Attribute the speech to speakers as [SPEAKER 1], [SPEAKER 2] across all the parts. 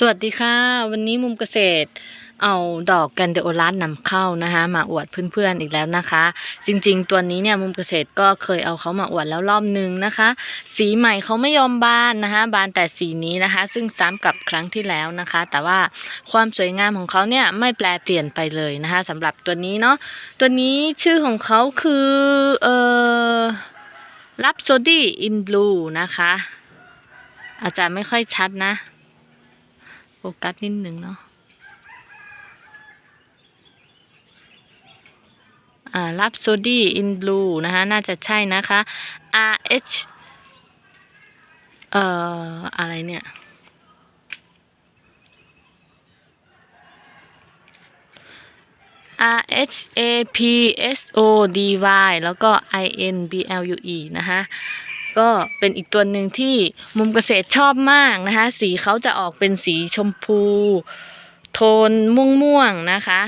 [SPEAKER 1] สวัสดีค่ะ วันนี้มุมเกษตรเอาดอกกันเดโอรัสนำเข้านะคะมาอวดเพื่อนๆอีกแล้วนะคะ จริงๆ ตัวนี้เนี่ยมุมเกษตรก็เคยเอาเขามาอวดแล้วรอบนึงนะคะ สีใหม่เขาไม่ยอมบานนะคะ บานแต่สีนี้นะคะ ซึ่งซ้ำกับครั้งที่แล้วนะคะ แต่ว่าความสวยงามของเขาเนี่ยไม่แปลเปลี่ยนไปเลยนะคะสำหรับตัวนี้เนาะตัวนี้ชื่อของเขาคือเอ่อ Rhapsody in Blue นะคะ อาจจะไม่ค่อยชัดนะ กัสนิดหนึ่งเนาะอ่า Rhapsody in Blue นะคะ น่าจะใช่นะคะ R H เอ่อ อะไรเนี่ย R H A P S O D Y แล้วก็ I N B L U E นะคะ ก็เป็นอีกตัวหนึ่งที่มุมเกษตรชอบมากนะคะ สีเขาจะออกเป็นสีชมพู โทนม่วงๆนะคะ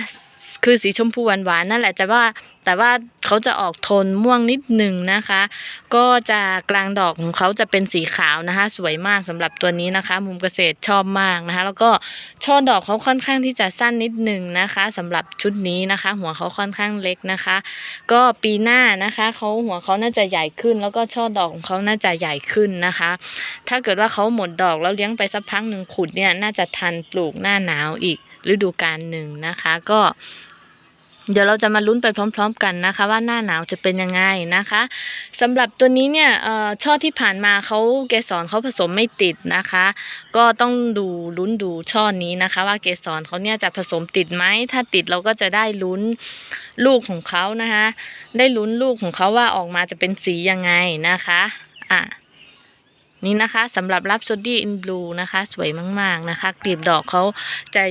[SPEAKER 1] คือสีชมพูหวานๆนั่นแหละจะว่าแต่ว่าเขาจะออกโทนม่วงนิดหนึ่งนะคะ ก็จะกลางดอกของเขาจะเป็นสีขาวนะคะ สวยมากสำหรับตัวนี้นะคะ มุมเกษตรชอบมากนะคะ แล้วก็ช่อดอกเขาค่อนข้างที่จะสั้นนิดหนึ่งนะคะสำหรับชุดนี้นะคะ หัวเขาค่อนข้างเล็กนะคะ ก็ปีหน้านะคะเขาหัวเขาน่าจะใหญ่ขึ้น แล้วก็ช่อดอกของเขาน่าจะใหญ่ขึ้นนะคะ ถ้าเกิดว่าเขาหมดดอกแล้วเลี้ยงไปสักพักหนึ่งขุดเนี่ยน่าจะทันปลูกหน้าหนาวอีกฤดูกาลหนึ่งนะคะ ก็ เดี๋ยวเราจะมาลุ้นไปพร้อม ๆ กันนะคะ ว่าหน้าหนาวจะเป็นยังไงนะคะสำหรับตัวนี้เนี่ยช่อที่ผ่านมาเขาเกสรเขาผสมไม่ติดนะคะ ก็ต้องดูลุ้นดูช่อนี้นะคะ ว่าเกสรเขาเนี่ยจะผสมติดไหมถ้าติดเราก็จะได้ลุ้นลูกของเขานะคะ ได้ลุ้นลูกของเขาว่าออกมาจะเป็นสียังไงนะคะอะ นี่นะคะสำหรับรับโซดี้อินบลูนะคะ สวยมาก ๆ นะคะกลีบดอกเขาจะ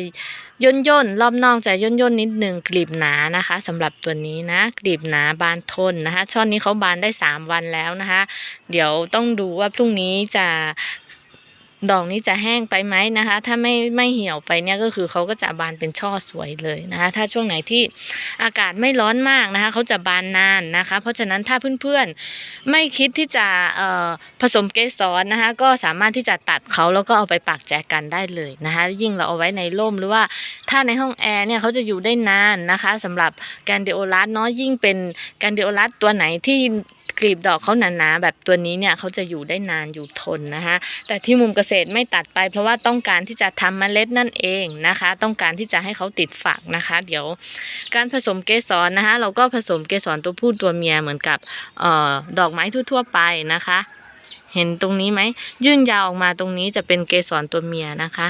[SPEAKER 1] ย่นย่นรอบนอกจะย่นย่นนิดหนึ่งกลีบหนานะคะสำหรับตัวนี้นะกลีบหนาบานทนนะคะ ช่อนี้เขาบานได้สามวันแล้วนะคะ เดี๋ยวต้องดูว่าพรุ่งนี้จะ ดอกนี้จะแห้งไปไหมนะคะ ถ้าไม่ไม่เหี่ยวไปเนี่ยก็คือเขาก็จะบานเป็นช่อสวยเลยนะคะ ถ้าช่วงไหนที่อากาศไม่ร้อนมากนะคะเขาจะบานนานนะคะ เพราะฉะนั้นถ้าเพื่อนๆไม่คิดที่จะผสมเกสรนะคะก็สามารถที่จะตัดเขาแล้วก็เอาไปปักแจกันได้เลยนะคะ ยิ่งเราเอาไว้ในร่มหรือว่าถ้าในห้องแอร์เนี่ยเขาจะอยู่ได้นานนะคะสำหรับแกนเดโอรัสเนาะยิ่งเป็นแกนเดโอรัสตัวไหนที่ กลีบดอกเขาหนาๆแบบตัวนี้เนี่ยเขาจะอยู่ได้นานอยู่ทนนะคะ แต่ที่มุมเกษตรไม่ตัดไป เพราะว่าต้องการที่จะทำเมล็ดนั่นเองนะคะ ต้องการที่จะให้เขาติดฝักนะคะ เดี๋ยวการผสมเกสรนะคะ เราก็ผสมเกสรตัวผู้ตัวเมียเหมือนกับออดอกไม้ทั่วๆไปนะคะ เห็นตรงนี้ไหมยื่นยาวออกมาตรงนี้จะเป็นเกสรตัวเมียนะคะ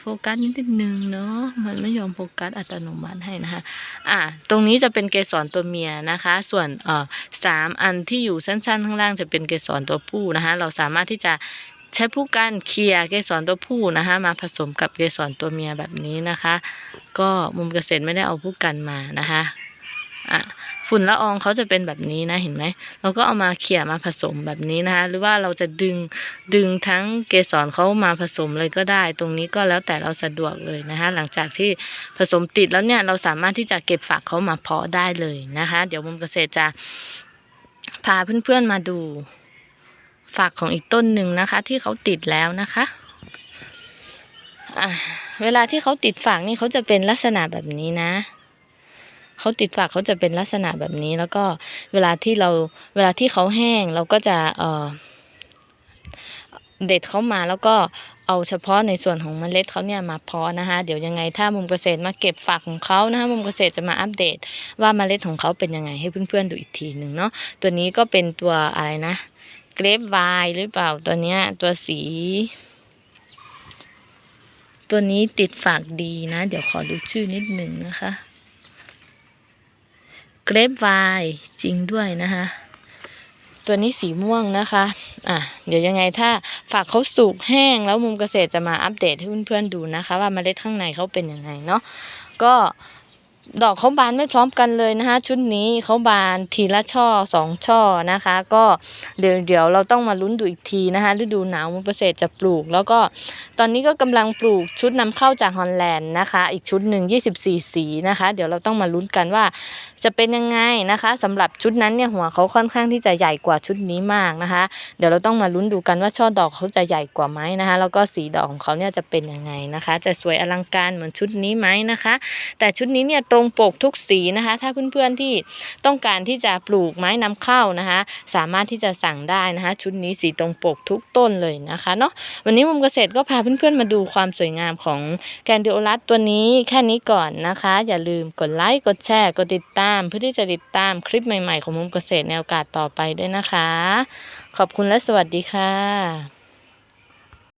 [SPEAKER 1] โฟกัสนิดนึงเนาะมันไม่ยอมโฟกัสอัตโนมัติให้นะคะอะตรงนี้จะเป็นเกสรตัวเมียนะคะ ส่วนเอ่อสามอันที่อยู่สั้นๆข้างล่างจะเป็นเกสรตัวผู้นะคะ เราสามารถที่จะใช้ผู้กันเคลียร์เกสรตัวผู้นะคะมาผสมกับเกสรตัวเมียแบบนี้นะคะ ก็มุมเกษตรไม่ได้เอาผู้กันมานะคะ อะฝุ่นละอองเขาจะเป็นแบบนี้นะเห็นไหมเราก็เอามาเขี่ยมาผสมแบบนี้นะคะ หรือว่าเราจะดึงดึงทั้งเกสรเขามาผสมเลยก็ได้ ตรงนี้ก็แล้วแต่เราสะดวกเลยนะคะ หลังจากที่ผสมติดแล้วเนี่ยเราสามารถที่จะเก็บฝักเขามาเพาะได้เลยนะคะ เดี๋ยวมุมเกษตรจะพาเพื่อนๆมาดูฝักของอีกต้นหนึ่งนะคะ ที่เขาติดแล้วนะคะอะเวลาที่เขาติดฝักนี่เขาจะเป็นลักษณะแบบนี้นะ เขาติดฝักเขาจะเป็นลักษณะแบบนี้ แล้วก็เวลาที่เราเวลาที่เขาแห้งเราก็จะเอ่อเด็ดเข้ามาแล้วก็เอาเฉพาะในส่วนของเมล็ดเขาเนี่ยมาเพาะนะคะ เดี๋ยวยังไงถ้ามุมเกษตรมาเก็บฝักของเขานะคะมุมเกษตรจะมาอัปเดต ว่าเมล็ดของเขาเป็นยังไงให้เพื่อนๆดูอีกทีหนึ่งเนาะตัวนี้ก็เป็นตัวอะไรนะเกรฟไวน์หรือเปล่าตัวเนี้ยตัวสี ตัวนี้ติดฝากดีนะ เดี๋ยวขอดูชื่อนิดหนึ่งนะคะ เกรปไวน์จริงด้วยนะคะตัวนี้สีม่วงนะคะ อะ เดี๋ยวยังไงถ้าฝากเขาสุกแห้งแล้วมุมเกษตรจะมาอัปเดตให้เพื่อนๆดูนะคะ ว่าเมล็ดข้างในเขาเป็นยังไงเนาะ ก็ ดอกเขาบานไม่พร้อมกันเลยนะคะ ชุดนี้เขาบานทีละช่อสองช่อนะคะ ก็เดี๋ยวเดี๋ยวเราต้องมาลุ้นดูอีกทีนะคะฤดูหนาวมุมเกษตรจะปลูก แล้วก็ตอนนี้ก็กำลังปลูกชุดนำเข้าจากฮอลแลนด์นะคะ อีกชุดหนึ่ง24สีนะคะ เดี๋ยวเราต้องมาลุ้นกันว่า จะเป็นยังไงนะคะสำหรับชุดนั้นเนี่ยหัวเขาค่อนข้างที่จะใหญ่กว่าชุดนี้มากนะคะ เดี๋ยวเราต้องมาลุ้นดูกันว่าช่อดอกเขาจะใหญ่กว่าไหมนะคะ แล้วก็สีดอกของเขาเนี่ยจะเป็นยังไงนะคะ จะสวยอลังการเหมือนชุดนี้ไหมนะคะ แต่ชุดนี้เนี่ยตรงงปกทุกสีนะคะ ถ้าเพื่อนๆที่ต้องการที่จะปลูกไม้นำเข้านะคะ สามารถที่จะสั่งได้นะคะ ชุดนี้สีตรงปกทุกต้นเลยนะคะเนาะวันนี้มุมเกษตรก็พาเพื่อนๆมาดูความสวยงามของแกนดิโอลัสตัวนี้แค่นี้ก่อนนะคะ อย่าลืมกดไลค์กดแชร์กดติดตาม เพื่อที่จะติดตามคลิปใหม่ๆ ของมุมเกษตรในโอกาสต่อไปด้วยนะคะ ขอบคุณและสวัสดีค่ะ